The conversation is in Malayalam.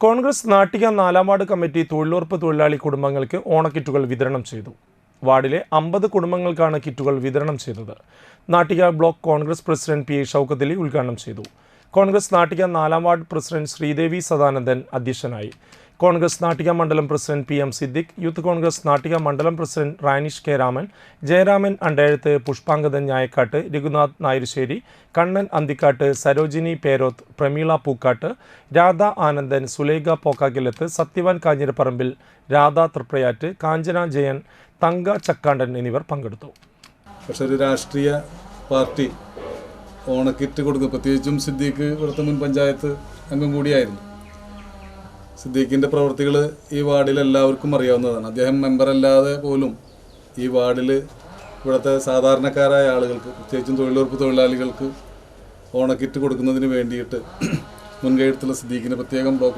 കോൺഗ്രസ് നാട്ടിക നാലാം വാർഡ് കമ്മിറ്റി തൊഴിലുറപ്പ് തൊഴിലാളി കുടുംബങ്ങൾക്ക് ഓണക്കിറ്റുകൾ വിതരണം ചെയ്തു. വാർഡിലെ അമ്പത് കുടുംബങ്ങൾക്കാണ് കിറ്റുകൾ വിതരണം ചെയ്തത്. Nattika block Congress president P A Shoukathali ഉദ്ഘാടനം ചെയ്തു. കോൺഗ്രസ് നാട്ടിക നാലാം വാർഡ് പ്രസിഡന്റ് ശ്രീദേവി സദാനന്ദൻ അധ്യക്ഷനായി. കോൺഗ്രസ് നാട്ടിക മണ്ഡലം president P M Siddique youth Congress Nattika മണ്ഡലം പ്രസിഡന്റ് റാനിഷ് കെ രാമൻ ജയരാമൻ അണ്ടേഴത്ത് പുഷ്പാങ്കദൻ ഞായക്കാട്ട് രഘുനാഥ് നായരുശ്ശേരി കണ്ണൻ അന്തിക്കാട്ട് സരോജിനി പേരോത്ത് പ്രമീള പൂക്കാട്ട് രാധ ആനന്ദൻ സുലേഖ പോക്കാക്കിലത്ത് സത്യവാൻ കാഞ്ഞിരപ്പറമ്പിൽ രാധ തൃപ്രയാറ്റ് കാഞ്ചന ജയൻ തങ്ക ചക്കാണ്ടൻ എന്നിവർ പങ്കെടുത്തു. പക്ഷെ ഒരു രാഷ്ട്രീയ പാർട്ടി ഓണക്കിറ്റ് കൊടുക്കും പ്രത്യേകിച്ചും സിദ്ദീഖ് വൃത്തമുൻ പഞ്ചായത്ത് അംഗം കൂടിയായിരുന്നു. സിദ്ദീഖിന്റെ പ്രവർത്തികൾ ഈ വാർഡിൽ എല്ലാവർക്കും അറിയാവുന്നതാണ്. അദ്ദേഹം മെമ്പർ അല്ലാതെ പോലും ഈ വാർഡിൽ ഇവിടുത്തെ സാധാരണക്കാരായ ആളുകൾക്ക് പ്രത്യേകിച്ചും തൊഴിലുറപ്പ് തൊഴിലാളികൾക്ക് ഓണക്കിറ്റ് കൊടുക്കുന്നതിന് വേണ്ടിയിട്ട് മുൻകൈയെടുത്തുള്ള സിദ്ദീഖിന്റെ പ്രത്യേകം ബ്ലോക്ക്